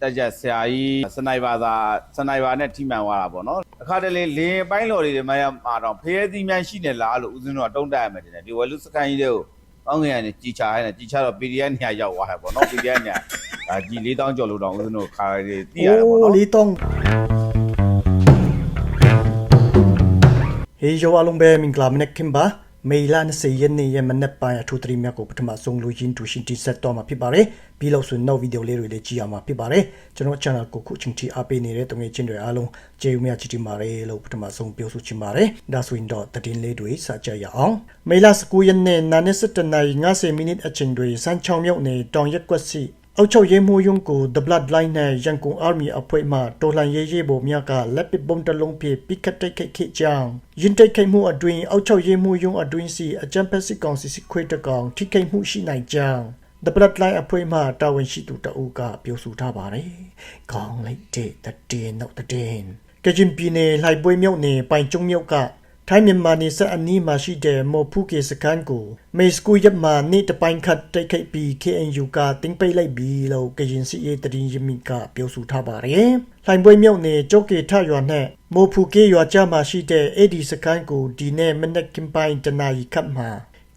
တက်ချက်ဆရာကြီးစနိုက်ပါသာစနိုက်ပါနဲ့ထိမှန်သွားတာပေါ့နော်အခါတလေလင်းပိုင်းလော်တွေတွေမှာမှာတော့ဖရဲသီးများရှိနေလားလို့ဦးဇင်းတို့ကတုံးတက်ရမယ်တင်တယ်ဒီဝယ်လူစကန်ကြီးတွေကိုကောင်းငယ်ကနေကြီးချာရနေကြီးချာတော့ PDF နေရာရောက်သွားတယ်ပေါ့နော် PDF နေရာဒါကြီး4000ကျော်လို့တော့ဦးဇင်းတို့ခါရီသိရတယ်ပေါ့နော်လေးတောင်းဟေးယောအလုံးပဲမင်္ဂလာမနက်ခင်ပါ မေလာ20ရက်နေ့ရမနက်ပိုင်းအထူးသတိများကိုပထမဆုံးလူချင်းတူရှင်တိဆက်တော့မှာဖြစ်ပါတယ်ပြီးလို့ဆိုနောက်ဗီဒီယိုလေးတွေလည်းကြည့်ရမှာဖြစ်ပါတယ်ကျွန်တော် channel ကိုခုချင်းတီအားပေးနေတဲ့တငယ်ချင်းတွေအားလုံးကျေးဇူးများချစ်တင်ပါတယ်လို့ပထမဆုံးပြောဆိုချင်ပါတယ်ဒါဆိုရင်တော့တည်င်းလေးတွေစကြရအောင်မေလာ19ရက်နေ့နာနေ7နာရီ50မိနစ်အချိန်တွေစမ်းချောင်းမြောက်နေတောင်ရက်ကွက်စီ အောက်ချုပ်ရဲမှုယုံကို The Bloodline နဲ့ရန်ကုန် Army အဖွဲ့မှတော်လှန်ရေးရေးပုံများကလက်ပစ်ဘုံတစ်လုံးဖြင့်ပိကတ်တိုက်ခိုက်ခဲ့ကြောင်းရင်တိုက်ခိုက်မှုအတွင်းအောက်ချုပ်ရဲမှုယုံအတွင်းစီအကြမ်းဖက်စစ်ကောင်စီစစ်ခွေးတကောင်ထိခိုက်မှုရှိနိုင်ကြောင်း The Bloodline အဖွဲ့မှတာဝန်ရှိသူတအုပ်ကပြောဆိုထားပါတယ်။ခေါင်းလိုက်တဲ့တည်နောက်တည်ကချင်ပြည်နယ်လှိုက်ပွဲမြို့နယ်ပိုင်ကျုံမြို့က ထိုင်းမြန်မာနေဆက်အနီးမှာရှိတဲ့မော်ဖူကေစကန်ကိုမေစကူရပ်မှာနေ့တပိုင်းခတ်တိုက်ခိုက်ပြီး KNU ကတင်းပိတ်လိုက်ပြီးလို့ကရင်စီရေးတရင်ရမိကပြောဆိုထားပါတယ်။လှိုင်ပွဲမြို့နယ်ကြောကေထရွာနဲ့မော်ဖူကေရွာကြားမှာရှိတဲ့အေဒီစကန်ကိုဒီနေ့မနက်ကင်ပိုင်းတနာရီခတ်မှာ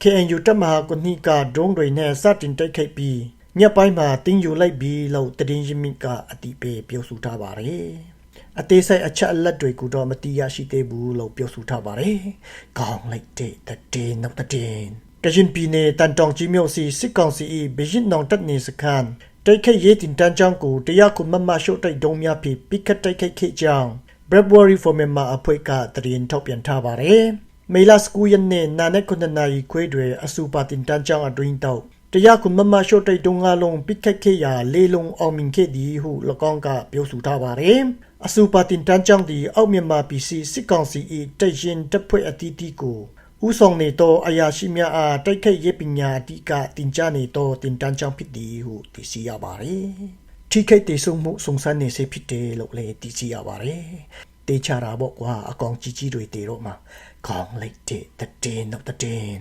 KNU တပ်မဟာကွန်နီကဒုံးတွေနဲ့စတင်တိုက်ခိုက်ပြီးညက်ပိုင်းမှာတင်းယူလိုက်ပြီးလို့တရင်ရမိကအတိပေးပြောဆိုထားပါတယ်။ အသေးစိတ်အချက်အလက်တွေကိုတော့မတိရရှိသေးဘူးလို့ပြောဆိုထားပါတယ်။ကောင်းလိုက်တဲ့တည်နောက်တည်ကရင်ပြည်နယ်တန်တောင်ကြီးမြို့စီစစ်ကောင်စီ၏ဘီရင်နောင်တက်နေစခန်းတိုက်ခိုက်ရေးတင်တန်းချောင်းကိုတရားခုမမရှုတ်တိုက်တုံးများဖြင့်ပိကတ်တိုက်ခိုက်ခဲ့ကြောင်း February for Myanmar အဖွဲ့ကတရင်ထုတ်ပြန်ထားပါတယ်။မေလစကူရက်နေ့နာနဲ့ခုနှစ်နာရီခွဲတွေအစူပါတင်တန်းချောင်းအတွင်းတော့တရားခုမမရှုတ်တိုက်တုံးငါလုံးပိကတ်ခဲ့ရာလေးလုံးအောင်မြင်ခဲ့သည်ဟု၎င်းကပြောဆိုထားပါတယ်။ အစူပါတင်တန်းချောင်းသည်အောက်မြန်မာပြည်စီစစ်ကောင်စီ၏တိုက်ရင်တပ်ဖွဲ့အသီးသီးကိုဥဆောင်နေသောအရာရှိများအားတိုက်ခိုက်ရေးပညာအတိကတင်ကြားနေသောတင်တန်းချောင်းဖြစ်သည်ဟုသိရှိရပါတယ်။ထိခိုက်ဒေဆုံးမှုစုံစမ်းနေစေဖြစ်တယ်လို့လည်းသိရှိရပါတယ်။တေချာတာပေါ့ကွာအကောင်ကြီးကြီးတွေတေတော့မှခေါင်းလိုက်တဲ့တည်နောက်တည်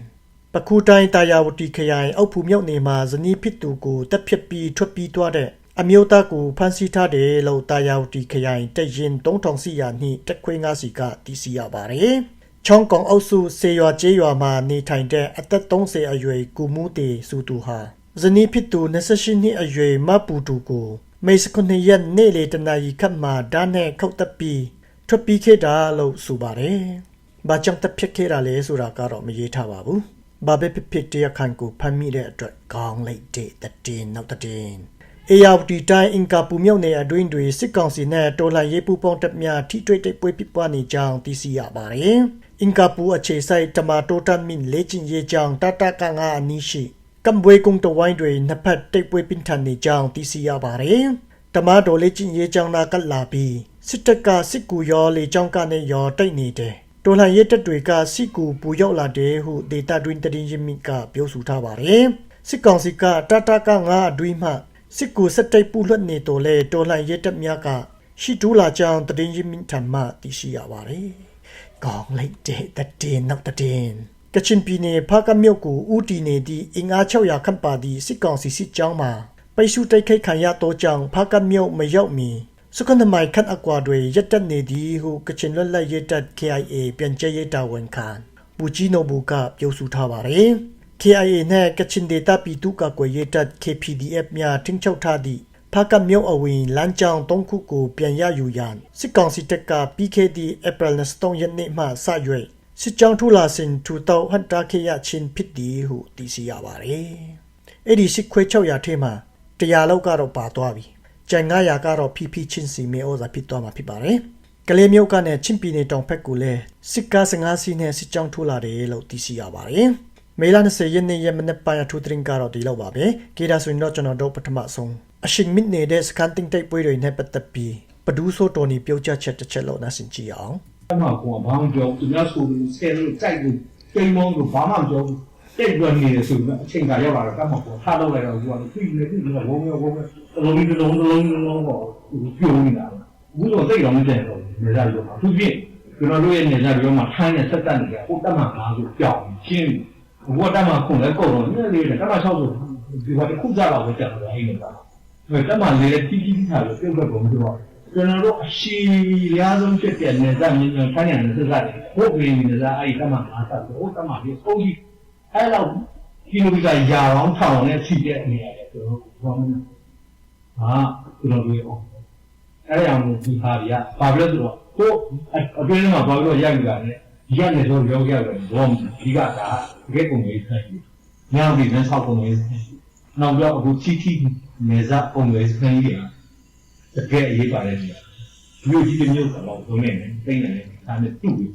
ပခုတိုင်းတာယာဝတီခရိုင်အောက်ဖူမြောက်နေမှာဇနီးဖြစ်သူကိုတပ်ဖြတ်ပြီးထွက်ပြေးသွားတဲ့ အမျိုးသားကိုဖမ်းဆီးထားတယ်လို့တာယာဝတီခရိုင်တရင်3000စီယာနှင့်တက်ခွေးငါးစီကသိရှိရပါတယ်။ချောင်းကောင်အုပ်စုစေရွာကျေးရွာမှာနေထိုင်တဲ့အသက်30အရွယ်ကူမူးတေစုသူဟာဇနီးဖြစ်သူ28နှစ်အရွယ်မပူတူကိုမေစခွန်ရက်နေ့လေတနာရီခတ်မှာဓာတ်နဲ့ခုတ်တက်ပြီးထွက်ပြေးခဲ့တာလို့ဆိုပါတယ်။ဘာကြောင့်တပ်ဖြစ်ခဲ့တာလဲဆိုတာကတော့မရေးထားပါဘူး။ဘာပဲဖြစ်ဖြစ်တရားခံကိုဖမ်းမိတဲ့အတွက်ကောင်းလိုက်တဲ့တည်နောက်တည် အေယာဝတီတိုင်းအင်ကာပူမြောက်နယ်အတွင်းတွေစစ်ကောင်စီနဲ့တော်လှန်ရေးပူးပေါင်းတပ်များထိတွေ့တိုက်ပွဲဖြစ်ပွားနေကြောင်းသိရှိရပါတယ်။အင်ကာပူအခြေစိုက်တမာတိုတန်မင်လေချင်းရေးကြောင်းတတကငါအနီးရှိကမ်ဘွေကုံတဝိုင်းတွေနှစ်ဖက်တိုက်ပွဲပြင်းထန်နေကြောင်းသိရှိရပါတယ်။တမာတိုလေချင်းရေးကြောင်းနာကလာပြီးစစ်တပ်ကစစ်ကူရောလေကြောင်းကနေရောတိုက်နေတယ်။တော်လှန်ရေးတပ်တွေကစစ်ကူပူရောက်လာတယ်ဟုဒေတာတွင်တရင်ရမိကပြောဆိုထားပါတယ်။စစ်ကောင်စီကတတကငါအတွင်းမှ စစ်ကူစက်တိုက်ပူလွတ်နေတော်လဲတော်လှန်ရဲတပ်များကရှိတူးလာကြောင်းတည်င်းရင်းမြင့်ထံမှသိရှိရပါတယ်။ကောင်းလိုက်တဲ့တည်င်းနောက်တည်င်းကချင်ပြည်နယ်ဖားကမြို့ကိုဦးတီနေသည့်အင်အား600ခန့်ပါသည့်စစ်ကောင်စီစစ်ကြောင်းမှာပိတ်ဆုတိုက်ခိုက်ခံရသောကြောင့်ဖားကမြို့မရောက်မီစကနမိုင်ခန့်အကွာတွေရက်တက်နေသည်ဟုကချင်လွတ်လပ်ရေးတပ် KIA ပြန်ကျဲရေးတာဝန်ခံပူကြီးနိုဘူကပြောဆိုထားပါတယ်။ KIA နဲ့ကချင်ဒေတာပြည်သူ့ကာကွယ်ရေးတပ် KPDF များထင်းချုပ်ထားသည့်ဖားကမြို့အဝင်လမ်းကြောင်း၃ခုကိုပြန်ရယူရန်စစ်ကောင်စီတပ်ကပြီးခဲ့သည့် April 23ရက်နေ့မှစ၍စစ်ကြောင်းထူလာစဉ်ထူတောက်ဟန်တာခေရချင်းဖြစ်သည်ဟုသိရှိရပါတယ်။အဲ့ဒီစစ်ခွဲ600ထဲမှာတရားလောက်ကတော့ပါသွားပြီ။ကျန်900ကတော့ဖိဖိချင်းစီမေဩဇာဖြစ်သွားမှာဖြစ်ပါတယ်။ကလေးမျိုးကနဲ့ချင်းပြည်နယ်တောင်ဖက်ကိုလည်းစစ်ကား15စီးနဲ့စစ်ကြောင်းထိုးလာတယ်လို့သိရှိရပါတယ်။ မေလ20ရက်နေ့ရက်မနေ့ပိုင်းအထူးသတင်းကတော့ဒီလောက်ပါပဲ။ကေဒါဆိုရင်တော့ကျွန်တော်တို့ပထမဆုံးအရှင်မစ်နေတဲ့စကန်တင်တိုက်ပွဲတွေနဲ့ပတ်သက်ပြီးပဒူးဆိုတော်နီပြောကြချက်တစ်ချက်လောက်နားဆင်ကြည့်အောင်အမှကွာဘာမှကြောသူများဆိုလို့ဆယ်လို့ကြိုက်လို့တိမ်မောင်းလို့ဘာမှကြောတိတ်လွန်နေတယ်ဆိုတော့အချိန်ကရောက်လာတော့ကမှကွာထားတော့လိုက်တော့ကွာပြီးနေပြီးနေဝုန်းဝုန်းအလုံးကြီးလုံးလုံးလုံးပေါ့ပြုံးနေတာဘူးတော့တိတ်တော့မကျန်တော့နေကြရောမှာသူပြည့်ကျွန်တော်တို့ရဲ့နေကြရောမှာထိုင်းနဲ့ဆက်တက်နေကြဟိုတက်မှငါဆိုကြောက်ရှင်း ဘုရားတက်မှခုန်လဲကုန်တော့နည်းနည်းလေးတက်မှ6ဆိုဒီဘာတစ်ခုကြတော့ပဲကျန်တော့ဟိနေတာတက်မှလေးတိတိကျကျလို့ပြုတ်ဘက်ကုန်ပြီးတော့ကျွန်တော်တို့အရှိရားဆုံးဖြစ်တဲ့နေသားမြင်းမြန်းခိုင်းရတဲ့စကားတွေဟုတ်ပြီနေသားအဲ့ဒီတက်မှအားသာဆိုတက်မှပြီးပုံကြီးအဲ့တော့ကီလိုမီတာရာပေါင်းထောင်နဲ့ရှိတဲ့နေရာတွေကျွန်တော်ဘာမှမဟာကျွန်တော်ပြောအောင်အဲ့ဒါမျိုးဒီဟာတွေကဘာဖြစ်လို့ဆိုတော့ကိုအတွင်းမှာဘာလို့ရိုက်ကြလဲ ရက်နေတော့ရောက်ရတယ်ဘောဒီကဒါတကယ်ကုန်ရေးဆိုင်ညောင်ပြီးနဲ့ဆောက်ကုန်ရေးဆိုင်နောက်တော့အခုချီချီနေစားပုံရေးဆိုင်ကြီးတကယ်အရေးပါတယ်ဒီမြို့ကြီးတဲ့မြို့ကတော့ဘုံနဲ့တိတ်နေတယ်ဒါနဲ့တူပြီ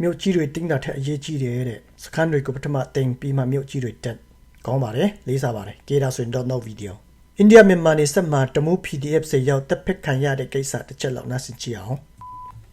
မြို့ကြီးတွေတင်းတာထက်အရေးကြီးတယ်တဲ့စခန်းတွေကိုပထမတင်ပြီးမှမြို့ကြီးတွေတက်ကောင်းပါတယ်လေးစားပါတယ်ကေဒါဆိုရင်တော့နောက်ဗီဒီယိုအိန္ဒိယမြန်မာနေဆက်မှာတမူ PDF စေရောက်တက်ဖက်ခံရတဲ့ကိစ္စတစ်ချက်လောက်နားဆင်ကြည့်အောင်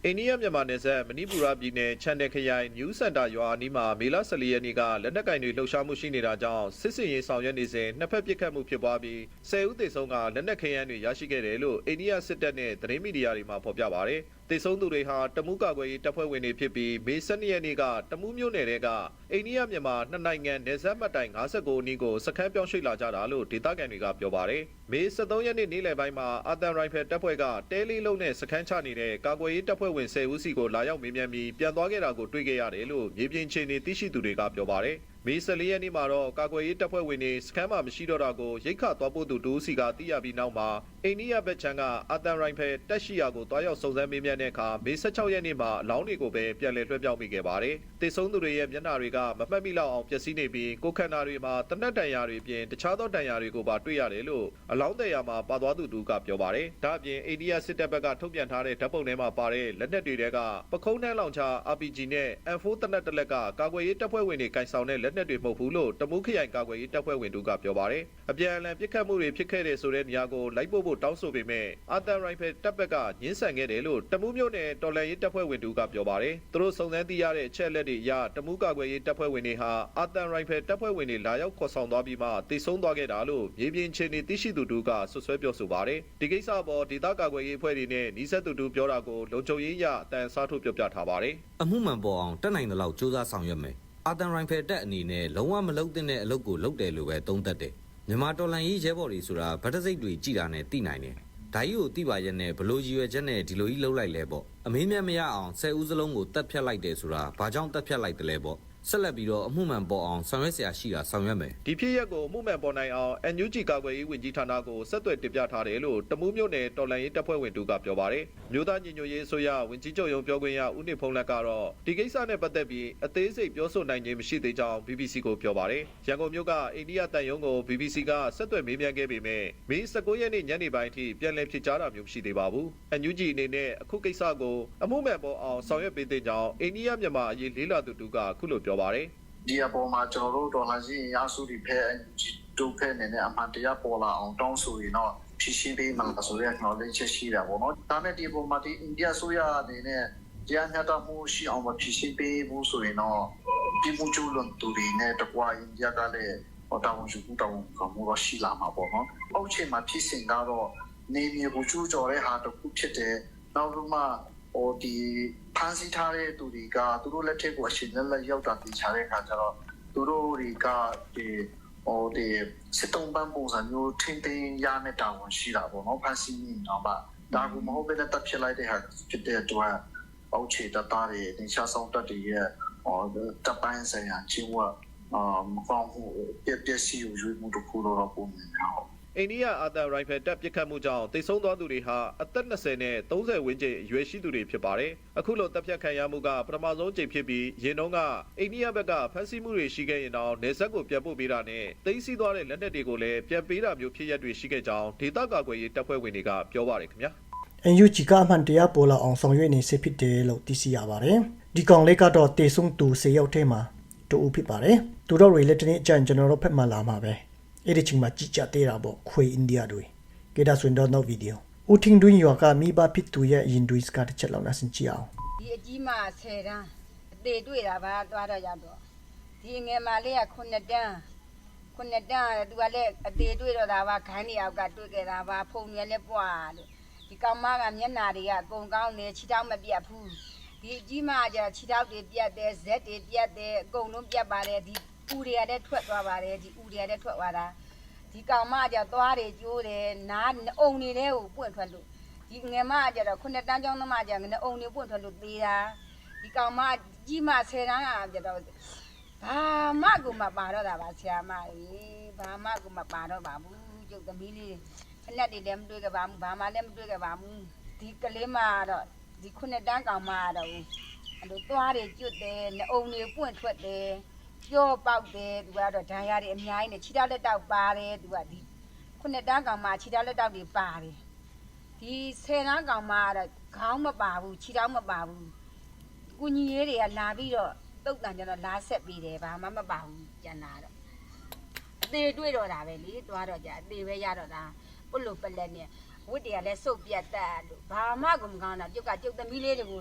အိန္ဒိယမြန်မာနယ်စပ်မဏိပူရပြည်နယ်ချန်တယ်ခရိုင်နယူးစင်တာရွာအနီးမှာမေလ14ရက်နေ့ကလက်နက်ကင်တွေလှုပ်ရှားမှုရှိနေတာကြောင့်စစ်စင်ရေးဆောင်ရွက်နေစဉ်နှစ်ဖက်ပစ်ခတ်မှုဖြစ်ပွားပြီး10ဦးသေဆုံးကလက်နက်ခဲယမ်းတွေရရှိခဲ့တယ်လို့အိန္ဒိယစစ်တပ်နဲ့သတင်းမီဒီယာတွေမှာဖော်ပြပါတယ်။သေဆုံးသူတွေဟာတမူးကာကွယ်ရေးတပ်ဖွဲ့ဝင်တွေဖြစ်ပြီးမေ12ရက်နေ့ကတမူးမြို့နယ်တဲကအိန္ဒိယမြန်မာနှစ်နိုင်ငံနယ်စပ်မှတ်တိုင်59အနီးကိုစခန်းပြောင်းရွှေ့လာကြတာလို့ဒေသခံတွေကပြောပါတယ်။မေ13ရက်နေ့နေ့လယ်ပိုင်းမှာအာတန်ရိုင်ဖယ်တပ်ဖွဲ့ကတဲလေးလုံးနဲ့စခန်းချနေတဲ့ကာကွယ်ရေးတပ်ဖွဲ့ဝင်10ဦးစီကိုလာရောက်မေးမြန်းပြီးပြန်သွားခဲ့တာကိုတွေ့ခဲ့ရတယ်လို့မြေပြင်ချင်းနေသိရှိသူတွေကပြောပါတယ်။မေ14ရက်နေ့မှာတော့ကာကွယ်ရေးတပ်ဖွဲ့ဝင်တွေစခန်းမှာမရှိတော့တာကိုရိတ်ခသွားပို့သူဒိုးစီကသိရပြီးနောက်မှာ အိန္ဒိယဘက်ချန်ကအာတန်ရိုင်ဖယ်တက်ရှိယာကိုတွားရောက်စုံစမ်းမေးမြန်းတဲ့အခါမေ16ရက်နေ့မှာအလောင်းတွေကိုပဲပြန်လည်လွှဲပြောင်းမိခဲ့ပါတယ်။တေဆုံးသူတွေရဲ့မျက်နှာတွေကမမှတ်မိလောက်အောင်ပျက်စီးနေပြီးကိုယ်ခန္ဓာတွေမှာတနက်တန်ရာတွေပြင်တခြားသောတန်ရာတွေကိုပါတွေ့ရတယ်လို့အလောင်းတဲ့ရာမှာပါသွားသူတူကပြောပါတယ်။ဒါအပြင်အိန္ဒိယစစ်တပ်ဘက်ကထုတ်ပြန်ထားတဲ့ဓာတ်ပုံထဲမှာပါတဲ့လက်နက်တွေတဲကပခုံးနှန်းလောင်ချ RPG နဲ့ M4 တနက်တလက်ကကာကွယ်ရေးတပ်ဖွဲ့ဝင်တွေကင်ဆောင်တဲ့လက်နက်တွေမဟုတ်ဘူးလို့တမူးခရိုင်ကာကွယ်ရေးတပ်ဖွဲ့ဝင်တို့ကပြောပါတယ်။အပြန်အလှန်ပစ်ခတ်မှုတွေဖြစ်ခဲ့တဲ့ဆိုတဲ့နေရာကိုလိုက်ပို့ဖို့တောင်းဆိုပေမဲ့အာတန်ရိုင်ဖယ်တပ်ဘက်ကညှင်းဆန်ခဲ့တယ်လို့တမူးမြို့နယ်တော်လန်ရေးတပ်ဖွဲ့ဝင်တို့ကပြောပါတယ်။သူတို့စုံစမ်းသိရတဲ့အချက်အလက်တွေအရတမူးကာကွယ်ရေးတပ်ဖွဲ့ဝင်တွေဟာအာတန်ရိုင်ဖယ်တပ်ဖွဲ့ဝင်တွေလာရောက်ခေါ်ဆောင်သွားပြီးမှတိတ်ဆုံးသွားခဲ့တာလို့မြေပြင်ချင်းနေသိရှိသူတို့ကဆွဆွဲပြောဆိုပါတယ်။ဒီကိစ္စပေါ်ဒေသကာကွယ်ရေးအဖွဲ့တွေနဲ့နှီးဆက်သူတို့ပြောတာကိုလုံခြုံရေးရအတန်စားထုတ်ပြောပြထားပါတယ်။အမှုမှန်ပေါ်အောင်တက်နိုင်တဲ့လောက်စူးစမ်းဆောင်ရွက်မယ်။အာတန်ရိုင်ဖယ်တက်အနေနဲ့လုံးဝမလုပ်တဲ့အလုပ်ကိုလုပ်တယ်လို့ပဲသုံးသပ်တယ်။ မြန်မာတော်လန်ရေးရဲဘော်တွေဆိုတာဗတ်တစိတ်တွေကြည်တာနဲ့သိနိုင်တယ်။ဓာကြီးကိုသိပါရက်နဲ့ဘလို့ရည်ရွယ်ချက်နဲ့ဒီလိုကြီးလှုပ်လိုက်လဲပေါ့။အမေးမြတ်မရအောင်ဆယ်ဦးစလုံးကိုတက်ဖြတ်လိုက်တယ်ဆိုတာဘာကြောင့်တက်ဖြတ်လိုက်တယ်လဲပေါ့။ ဆက်လက်ပြီးတော့အမှုမှန်ပေါ်အောင်ဆောင်ရွက်စရာရှိတာဆောင်ရွက်မယ်ဒီဖြစ်ရပ်ကိုအမှုမှန်ပေါ်နိုင်အောင် NUG ကာကွယ်ရေးဝန်ကြီးဌာနကိုဆက်သွယ်တင်ပြထားတယ်လို့တမူးမြို့နယ်တော်လှန်ရေးတပ်ဖွဲ့ဝင်တူကပြောပါတယ်မြို့သားညီညွတ်ရေးအစိုးရဝန်ကြီးချုပ်ရုံပြောခွင့်ရဦးနေဖုံးလက်ကတော့ဒီကိစ္စနဲ့ပတ်သက်ပြီးအသေးစိတ်ပြောဆိုနိုင်ခြင်းမရှိသေးကြောင်း BBC ကိုပြောပါတယ်ရန်ကုန်မြို့ကအိန္ဒိယတန်ယုံကို BBC ကဆက်သွယ်မေးမြန်းခဲ့ပေမဲ့မေ19ရက်နေ့ညနေပိုင်းအထိပြန်လည်ဖြစ်ကြားတာမျိုးမရှိသေးပါဘူး။ NUG အနေနဲ့အခုကိစ္စကိုအမှုမဲ့ပေါ်အောင်ဆောင်ရွက်ပေးတဲ့ကြောင်းအိန္ဒိယမြန်မာအရေးလေးလာသူတူကအခုလိုပြောပါတယ်။ဒီအပေါ်မှာကျွန်တော်တို့ဒေါ်လာစီရစုတွေဖဲဒုဖဲနေနဲ့အမှန်တရားပေါ်လာအောင်တောင်းဆိုရင်တော့ဖြည့်ရှင်းပေးမှာဆိုရဲကျွန်တော်လည်းချက်ရှိတာပေါ့နော်ဒါနဲ့ဒီပေါ်မှာဒီအိန္ဒိယဆိုရအနေနဲ့တရားမျှတမှုရှိအောင်မဖြည့်ရှင်းပေးဘူးဆိုရင်တော့ဒီမှုကျူလွန်သူတွေနဲ့တကွာအိန္ဒိယကလည်းဟောတာဝန်ရှိမှုတောင်းကမှုတော့ရှိလာမှာပေါ့နော်အောက်ချိန်မှာဖြစ်စဉ်ကတော့နေမြေကိုကျူးကျော်တဲ့ဟာတစ်ခုဖြစ်တယ်နောက်ဆုံးမှ ဟိုဒီဖန်ဆီးထားတဲ့သူတွေကသူတို့လက်ထက်ကိုအရှင်လက်လက်ရောက်တာတင်ချတဲ့အခါကျတော့သူတို့တွေကဒီဟိုဒီစစ်တုံးပန်းပုံစံမျိုးထင်းထင်းရမယ့်တာဝန်ရှိတာပေါ့နော်ဖန်ဆီးနေတော့မှဒါကမဟုတ်ဘဲနဲ့တပ်ဖြစ်လိုက်တဲ့ဟာဖြစ်တဲ့အတွက်အောက်ခြေတပ်သားတွေတင်ချဆောင်တပ်တွေရဲ့ဟောတပ်ပိုင်းဆိုင်ရာချင်းဝအာမကောင်းမှုပြည့်ပြည့်စီရွေးမှုတစ်ခုတော့ပုံနေတယ်ဟုတ် အိန္ဒိယအာသံရိုင်ဖယ်တပ်ပစ်ခတ်မှုကြောင့်တိတ်ဆုံးသွားသူတွေဟာအသက်20နဲ့30ဝန်းကျင်အရွယ်ရှိသူတွေဖြစ်ပါတယ်။အခုလိုတပ်ဖြတ်ခံရမှုကပထမဆုံးကြိမ်ဖြစ်ပြီးရင်တော့ကအိန္ဒိယဘက်ကဖမ်းဆီးမှုတွေရှိခဲ့ရင်တော့နေဆက်ကိုပြန်ပို့ပေးတာနဲ့တိတ်ဆီးသွားတဲ့လက်နက်တွေကိုလည်းပြန်ပေးတာမျိုးဖြစ်ရက်တွေရှိခဲ့ကြောင်းဒေသကာကွယ်ရေးတပ်ဖွဲ့ဝင်တွေကပြောပါတယ်ခင်ဗျာ။ NUG ကအမှန်တရားပေါ်လာအောင်ဆောင်ရွက်နေစေဖြစ်တယ်လို့သိရှိရပါတယ်။ဒီကောင်လေးကတော့တေဆုံးသူစေရောက်ထဲမှာတူဦးဖြစ်ပါတယ်။သူတို့တွေလက်တနေ့အကျန်ကျွန်တော်တို့ဖက်မှလာမှာပဲ။ အဲ့ဒီချိန်မှာကြည်ကြသေးတာပေါ့ခွေအိန္ဒိယတွေ။ကေဒါဆွင်တော့နောက်ဗီဒီယို။ဦးထင်းတွင်းရွာကမိဘဖြစ်သူရဲ့ရင်တွေစကားတစ်ချက်လောက်နားဆင်ကြည့်အောင်ဒီအကြီးမ10တန်းအသေးတွေ့တာပါသွားတော့ရတော့ဒီငယ်မလေးက9တန်း9တန်းသူကလည်းအသေးတွေ့တော့တာပါခိုင်းနေအောက်ကတွေ့ခဲ့တာပါဖုန်ရလည်းပွားလို့ဒီကောင်မကမျက်နာတွေကအကုန်ကောင်းနေခြေထောက်မပြတ်ဘူးဒီအကြီးမကခြေထောက်တွေပြတ်တယ်ဇက်တွေပြတ်တယ်အကုန်လုံးပြတ်ပါတယ်ဒီ ဥတွေကလည်းထွက်သွားပါတယ်ဒီဥတွေကလည်းထွက်သွားတာဒီကောင်မကသွားတယ်ကျိုးတယ်နားအုံနေတဲ့ကိုပွင့်ထွက်လို့ဒီငယ်မကကျတော့ခုနှစ်တန်းကျောင်းသမားကျငအုံနေပွင့်ထွက်လို့သေးတာဒီကောင်မကြီးမဆယ်တန်းကကျတော့ဘာမှကိုမပါတော့တာပါဆရာမကြီးဘာမှကိုမပါတော့ပါဘူးကျုပ်သမီးလေးဖက်လက်တွေလည်းမတွေ့ကြပါဘူးဘာမှလည်းမတွေ့ကြပါဘူးဒီကလေးမကတော့ဒီခုနှစ်တန်းကောင်မကတော့အဲ့လိုသွားတယ်ကျွတ်တယ်နှအုံတွေပွင့်ထွက်တယ် ကြောပေါက်တယ်သူကတော့ဒဏ်ရာတွေအများကြီးနဲ့ခြေထောက်လက်တောက်ပါတယ်သူကဒီခုနှစ်တန်းကောင်မှခြေထောက်လက်တောက်တွေပါတယ်ဒီဆယ်တန်းကောင်မှကတော့ခေါင်းမပါဘူးခြေထောက်မပါဘူးကုညီရေးတွေကလာပြီးတော့တုတ်တန်ကျတော့လာဆက်ပြီးတယ်ဘာမှမပါဘူးကျန်တာတော့အသေးတွေ့တော့တာပဲလေသွားတော့ကြအသေးပဲရတော့တာပုတ်လို့ပလက်နဲ့ဝတ်တွေကလည်းစုပ်ပြတ်တက်လို့ဘာမှကိုမကောင်းတာကျုပ်ကကျုပ်သမီးလေးတွေကို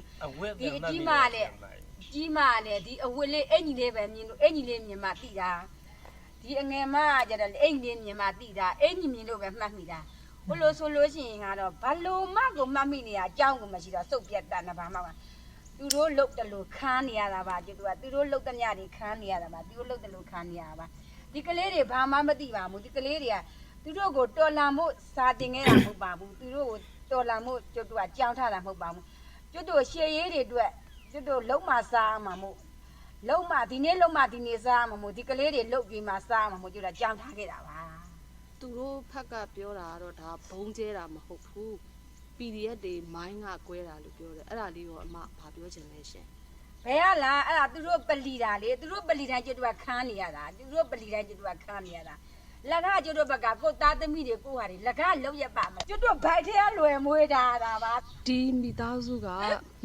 ဒီအကြီးမလည်း ကြီးမလည်းဒီအဝတ်လေးအင်ကြီးလေးပဲမြင်လို့အင်ကြီးလေးမြင်မှသိတာဒီအငယ်မကကြတော့အင်ကြီးလေးမြင်မှသိတာအင်ကြီးမြင်လို့ပဲမှတ်မိတာဘလို့ဆိုလို့ရှိရင်ကတော့ဘလို့မကိုမှတ်မိနေရအကြောင်းကိုမရှိတော့စုပ်ပြတ်တာနဲ့ဘာမှမသူတို့လုတ်တယ်လို့ခန်းနေရတာပါကျသူကသူတို့လုတ်တဲ့ညတွေခန်းနေရတာပါသူတို့လုတ်တယ်လို့ခန်းနေရတာပါဒီကလေးတွေဘာမှမသိပါဘူးဒီကလေးတွေကသူတို့ကိုတော်လန်မှုစာတင်ခဲ့တာမဟုတ်ပါဘူးသူတို့ကိုတော်လန်မှုကျသူကကြောင်းထားတာမဟုတ်ပါဘူးကျွတ်တို့ရှေရေးတွေအတွက် ကျွတ်တို့လုံးမစားမှာမို့လုံးမဒီနေ့လုံးမဒီနေ့စားမှာမို့ဒီကလေးတွေလုတ်ပြီးမှစားမှာမို့ကျွတ်တော့ကြောင်ထားခဲ့တာပါသူတို့ဖက်ကပြောတာကတော့ဒါဘုံကျဲတာမဟုတ်ဘူး PDF တွေမိုင်းကကွဲတာလို့ပြောတယ်အဲ့ဒါလေးကိုအမဘာပြောချင်လဲရှင်ဘယ်ရလားအဲ့ဒါသူတို့ပလီတာလေသူတို့ပလီတိုင်းကျွတ်တို့ကခန်းနေရတာသူတို့ပလီတိုင်းကျွတ်တို့ကခန်းနေရတာလက်ကကျွတ်တို့ဘက်ကကိုသားသမီးတွေကိုဟာတွေလက်ကလုံးရပါမယ်ကျွတ်တို့ဘိုက်ထဲကလွယ်မွေးတာတာပါဒီမိသားစုက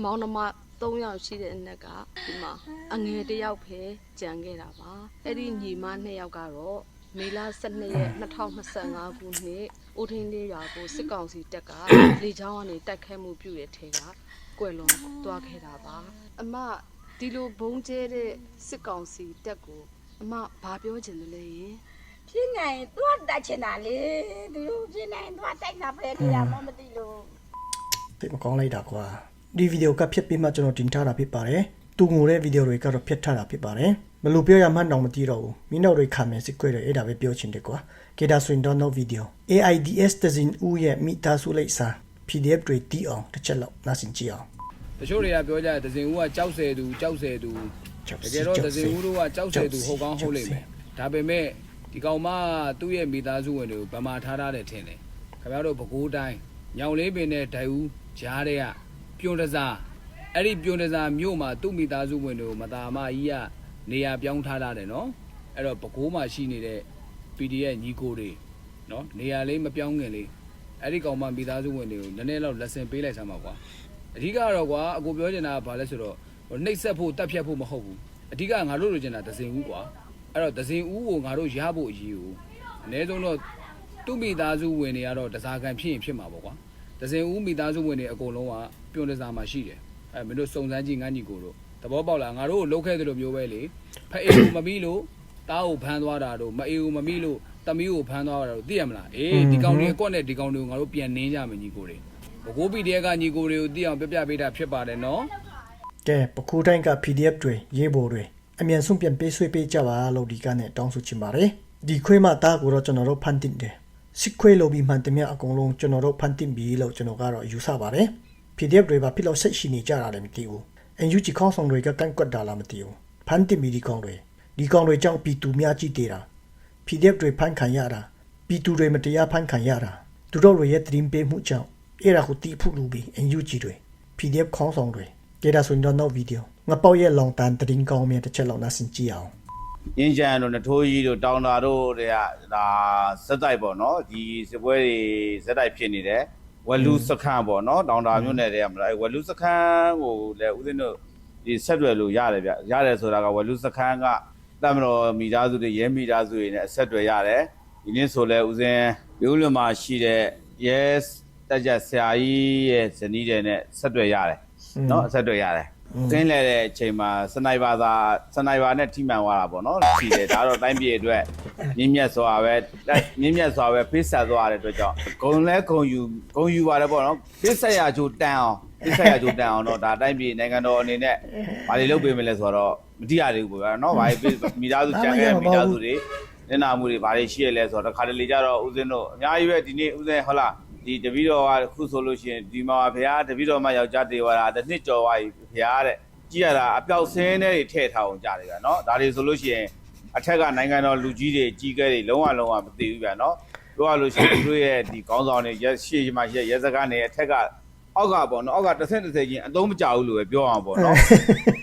မောင်နှမ 3ယောက်ရှိတဲ့အနက်ကဒီမှာအငယ်တစ်ယောက်ပဲကြံခဲ့တာပါအဲ့ဒီညီမ2ယောက်ကတော့မေလ12ရက်2025ခုနှစ်အိုထင်းလေးရွာကိုစစ်ကောင်စီတပ်ကလေကြောင်းကနေတိုက်ခိုက်မှုပြုတဲ့ထဲကကွယ်လွန်သွားခဲ့တာပါအမဒီလိုဘုံကျဲတဲ့စစ်ကောင်စီတပ်ကိုအမဘာပြောချင်တယ်လဲယင်ဖြစ်နိုင်သွားတက်ချင်တာလေသူတို့ဖြစ်နိုင်သွားတိုက်တာပဲတရားမှမသိလို့သိမကောင်းလိုက်တာကွာ ဒီဗီဒီယိုကဖြစ်ပြီးမှကျွန်တော်တင်ထားတာဖြစ်ပါတယ်တူငိုတဲ့ဗီဒီယိုတွေကတော့ဖြစ်ထားတာဖြစ်ပါတယ်ဘယ်လိုပြောရမှန်းတော့မသိတော့ဘူးမင်းတို့တွေခံမယ်စစ်ခွဲတယ်အဲ့ဒါပဲပြောချင်တယ်ကွာကေဒါဆွင်တော့ no video AIDS တဇင်ဦးရဲ့မိသားစုလိပ်စာ PDF တွေတီးအောင်တစ်ချက်လောက်နားဆင်ကြည့်အောင်တချို့တွေကပြောကြတယ်ဒဇင်ဦးကကြောက်ဆယ်သူကြောက်ဆယ်သူတကယ်တော့ဒဇင်ဦးတို့ကကြောက်ဆယ်သူဟုတ်ကောင်းဟုတ်လိမ့်မယ်ဒါပေမဲ့ဒီကောင်မသူ့ရဲ့မိသားစုဝင်တွေကိုဗမာထားထားတယ်ထင်တယ်ခင်ဗျားတို့ပဲခူးတိုင်းညောင်လေးပင်နဲ့ဒိုင်ဦးကြားတဲ့က ပြုံးတစားအဲ့ဒီပြုံးတစားမြို့မှာသူ့မိသားစုဝင်တွေကိုမသားမကြီးကနေရာပြောင်းထားထားတယ်နော်အဲ့တော့ပဲခူးမှာရှိနေတဲ့ PDF ညီကိုတွေနော်နေရာလေးမပြောင်းခင်လေးအဲ့ဒီကောင်မမိသားစုဝင်တွေကိုနည်းနည်းတော့လက်ဆင်ပေးလိုက်စမ်းပါကွာအဓိကတော့ကွာအကိုပြောချင်တာကဘာလဲဆိုတော့ဟိုနှိပ်စက်ဖို့တတ်ဖြတ်ဖို့မဟုတ်ဘူးအဓိကငါတို့လိုချင်တာဒဇင်ဦးကွာအဲ့တော့ဒဇင်ဦးကိုငါတို့ရဖို့အရေးကိုအနည်းဆုံးတော့သူ့မိသားစုဝင်တွေကတော့တစားကန်ဖြစ်ရင်ဖြစ်မှာပေါ့ကွာ ဒဇင်ဦးမိသားစုဝင်တွေအကုန်လုံးကပြုံးတစားမှာရှိတယ်အဲမင်းတို့စုံစမ်းကြည့်ငန်းညီကိုတို့သဘောပေါက်လားငါတို့ကိုလုတ်ခဲ့တယ်လို့မျိုးပဲလေဖအေးကိုမပြီးလို့တားကိုဖမ်းသွားတာတို့မအေးကိုမပြီးလို့တမီးကိုဖမ်းသွားတာတို့သိရမလားအေးဒီကောင်တွေအကွက်နဲ့ဒီကောင်တွေကိုငါတို့ပြန်နင်းကြမယ်ညီကိုတွေဘကိုးပီတဲကညီကိုတွေကိုသိအောင်ပြပြပေးတာဖြစ်ပါတယ်နော်ကဲပခုတိုင်းက PDF တွေရေးပေါ်တွေအမြန်ဆုံးပြန်ပေးဆွေးပေးကြပါလို့ဒီကနေ့တောင်းဆိုချင်ပါတယ်ဒီခွေးမသားကိုတော့ကျွန်တော်တို့ဖန်တင်တယ် စစ်ခွေးလိုပြီးမှန်တယ်မြအကုန်လုံးကျွန်တော်တို့ဖန်တင်ပြီလို့ကျွန်တော်ကတော့ယူဆပါတယ် PDF တွေပါဖြစ်လို့စိတ်ရှိနေကြတာလည်းမသိဘူး NUG ခေါင်းဆောင်တွေကကန့်ကွက်တာလားမသိဘူးဖန်တင်ပြီဒီကောင်တွေဒီကောင်တွေကြောင့်ပြည်သူများကြည့်သေးတာ PDF တွေဖန်ခံရတာပြည်သူတွေမတရားဖန်ခံရတာသူတို့တွေရဲ့တရင်ပေးမှုကြောင့်အဲ့ဒါကိုတီးဖို့လူပြီး NUG တွေ PDF ခေါင်းဆောင်တွေကြေတာဆိုရင်တော့ no video ငါပေါက်ရဲ့လောင်တန်တရင်ကောင်းမြတ်တစ်ချက်လောက်နားဆင်ကြည့်အောင် ရင်းချန်တို့နထိုးကြီးတို့တောင်တာတို့တွေကဒါစက်တိုက်ပေါ့နော်ဒီစပွဲတွေစက်တိုက်ဖြစ်နေတယ်ဝလူစခန်းပေါ့နော်တောင်တာမြို့နယ်တွေကမလားအဲဝလူစခန်းကိုလည်းဦးဇင်းတို့ဒီဆက်တွယ်လို့ရတယ်ဗျရတယ်ဆိုတာကဝလူစခန်းကတမတော်မိသားစုတွေရဲမိသားစုတွေနဲ့အဆက်တွယ်ရတယ်ဒီနေ့ဆိုလဲဦးဇင်းမြို့လွန်မှာရှိတဲ့ yes တက်ကြဆရာကြီးရဲ့ဇနီးတဲ့နဲ့ဆက်တွယ်ရတယ်နော်အဆက်တွယ်ရတယ် ကင်းလဲတဲ့အချိန်မှာစနိုက်ပါသာစနိုက်ပါနဲ့ထိမှန်သွားတာပေါ့နော်ရှိတယ်ဒါတော့တိုင်းပြည်အတွက်မြင့်မြတ်စွာပဲတိုက်မြင့်မြတ်စွာပဲဖိဆက်သွားတဲ့အတွက်ကြောင့်ဂုံလဲဂုံယူဂုံယူပါတယ်ပေါ့နော်ဖိဆက်ရချိုးတန်အောင်ဖိဆက်ရချိုးတန်အောင်တော့ဒါတိုင်းပြည်နိုင်ငံတော်အနေနဲ့ဘာတွေလုပ်ပေးမလဲဆိုတော့မတိရသေးဘူးပေါ့ဗျာနော်ဘာတွေမိသားစုကြံခဲ့တဲ့မိသားစုတွေနင်နာမှုတွေဘာတွေရှိရလဲဆိုတော့တစ်ခါတလေကြတော့ဦးဇင်းတို့အများကြီးပဲဒီနေ့ဦးဇင်းဟုတ်လား ဒီတပည့်တော်ကခုဆိုလို့ရှိရင်ဒီမှာဘုရားတပည့်တော်မှယောက်ျားတေဝါတာတစ်နှစ်ကျော်သွားပြီဘုရားတဲ့ကြည့်ရတာအပြောက်ဆင်းတဲ့တွေထည့်ထားအောင်ကြားတယ်ဗျာနော်ဒါတွေဆိုလို့ရှိရင်အထက်ကနိုင်ငံတော်လူကြီးတွေကြီးကဲတွေလုံးဝလုံးဝမသိဘူးဗျာနော်ပြောရလို့ရှိရင်သူတို့ရဲ့ဒီကောင်းဆောင်တွေရက်ရှေ့မှာရက်ရဲစကားနေအထက်ကအောက်ကပေါ့နော်အောက်ကတစ်ဆင့်တစ်ဆင့်ချင်းအသုံးမကျဘူးလို့ပဲပြောအောင်ပေါ့နော်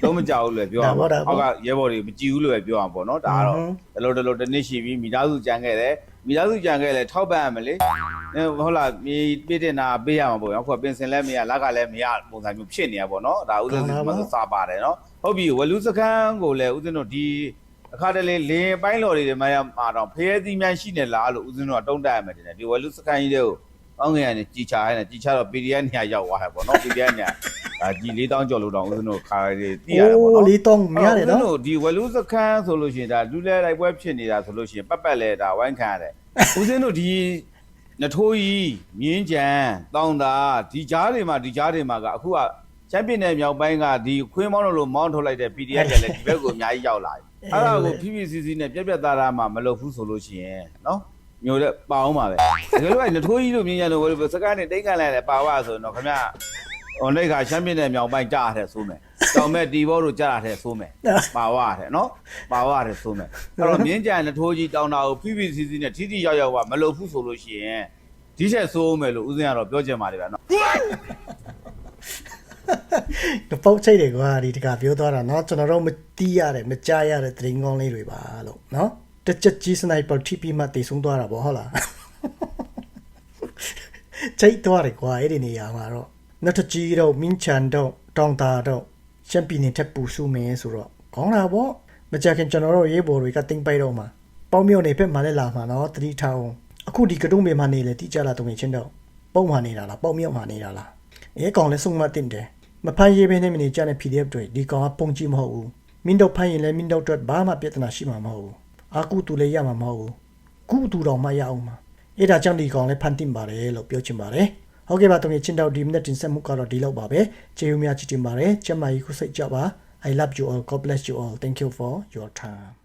လုံးမကြောက်ဘူးလို့ပြောအောင်ပေါ့အောက်ကရဲဘော်တွေမကြည့်ဘူးလို့ပဲပြောအောင်ပေါ့နော်ဒါကတော့ဒီလိုဒီလိုတစ်နှစ်ရှိပြီမိသားစုကြံခဲ့တယ် မိသားစုကြံခဲ့လဲထောက်ပံ့ရမလဲဟုတ်လားမြေပြည့်တင်တာပေးရမှာပေါ့နော်ခုကပင်စင်လဲမရလက်ကလည်းမရပုံစံမျိုးဖြစ်နေရပေါ့နော်ဒါဥစဉ်စီမစပါတယ်နော်ဟုတ်ပြီဝလူစခန်းကိုလည်းဥစဉ်တို့ဒီအခါတလေလင်းပိုင်းလော်တွေမှာမှာတော့ဖျဲသီးများရှိနေလားလို့ဥစဉ်တို့ကတုံးတက်ရမယ်တင်တယ်ဒီဝလူစခန်းကြီးတွေကိုအောင်းငယ်ကနေကြီးချာရတယ်ကြီးချာတော့ PDF နေရာရောက်သွားတယ်ပေါ့နော် PDF နေရာ ဒါကြီး4000ကျော်လို့တော့ဥစဉ်တို့ခါရီတည်ရတယ်ပေါ့နော်လေးတောင်းမရတယ်နော်တို့ဒီဝလူစခန်းဆိုလို့ရှိရင်ဒါလူလဲလိုက်ပွဲဖြစ်နေတာဆိုလို့ရှိရင်ပတ်ပတ်လဲဒါဝိုင်းခံရတယ်ဦးစင်းတို့ဒီနထိုးကြီးမြင်းကြံတောင်းတာဒီကြားတွေမှာဒီကြားတွေမှာကအခုကချမ်းပြည်နယ်မြောက်ပိုင်းကဒီခွင်းမောင်းလို့မောင်းထုတ်လိုက်တဲ့ PDF တွေလည်းဒီဘက်ကိုအများကြီးရောက်လာပြီအဲ့ဒါကို PPCC နဲ့ပြက်ပြက်သားသားမှမလုပ်ဘူးဆိုလို့ရှိရင်နော်မျိုးတဲ့ပါအောင်ပါပဲတကယ်လို့ကနထိုးကြီးလို့မြင်းကြံလို့စကားနဲ့တိတ်ကန်လိုက်တယ်ပါဝါဆိုတော့ခင်ဗျ အွန်လိုက်ခါချမ်းပြည်နယ်မြောက်ပိုင်းကြားတဲ့ဆိုမယ်တောင်မဲ့တီဘောတို့ကြားတဲ့ဆိုမယ် ပါဝရတယ်နော်ပါဝရတယ်ဆိုမယ်အဲ့တော့မြင်းကြံနှထိုးကြီးတောင်းတာကို PPCC နဲ့ထိထိရောက်ရောက်ကမလုပ်ဘူးဆိုလို့ရှိရင်ဒီချက်ဆိုးမယ်လို့ဦးစင်းကတော့ပြောချင်ပါတယ်ဗျာနော် ဒီပုတ်ချိတ်တွေကွာဒီတကပြောသွားတာเนาะကျွန်တော်တို့မတီးရတယ်မကြားရတဲ့သတင်းကောင်းလေးတွေပါလို့เนาะတချက်ကြီးစနိုက်ပါ TP မှာတည်ဆုံးသွားတာပေါ့ဟုတ်လားချိတ်သွားတယ်ကွာအဲ့ဒီနေရာမှာတော့ နတ်တကြီးတော့မင်းချန်တော့တောင်တာတော့ရှမ်းပြည်နယ်ထက်ပူဆူမယ်ဆိုတော့ခေါင်းလာပေါ့မကြခင်ကျွန်တော်တို့ရေးပေါ်တွေကတင်ပိုက်တော့မှာပေါင်းမြုံနေဖက်မှာလည်းလာမှာနော်သတိထားအောင်အခုဒီကတုံးပေမှာနေလေတိကျလာတုံချင်းတော့ပုံမှာနေတာလားပေါင်းမြုံမှာနေတာလားအဲကောင်လည်းစုံမတင်တယ်မဖမ်းရေးပဲနဲ့မနေကြတဲ့ PDF တွေဒီကောင်ကပုံကြည့်မဟုတ်ဘူးမင်းတို့ဖမ်းရင်လည်းမင်းတို့အတွက်ဘာမှပြဿနာရှိမှာမဟုတ်ဘူးအာကုတူလည်းရမှာမဟုတ်ဘူးကုတူတော်မှရအောင်မှာအဲ့ဒါကြောင့်ဒီကောင်လည်းဖမ်းတင်ပါတယ်လို့ပြောချင်ပါတယ် ဟုတ်ကဲ့ပါတုံးချင်းတောက်ဒီမိနစ်တင်ဆက်မှုကတော့ဒီလောက်ပါပဲကျေးဇူးများချစ်တင်ပါတယ်ကျမကြီးခုစိတ်ကြပါ I love you all God bless you all thank you for your time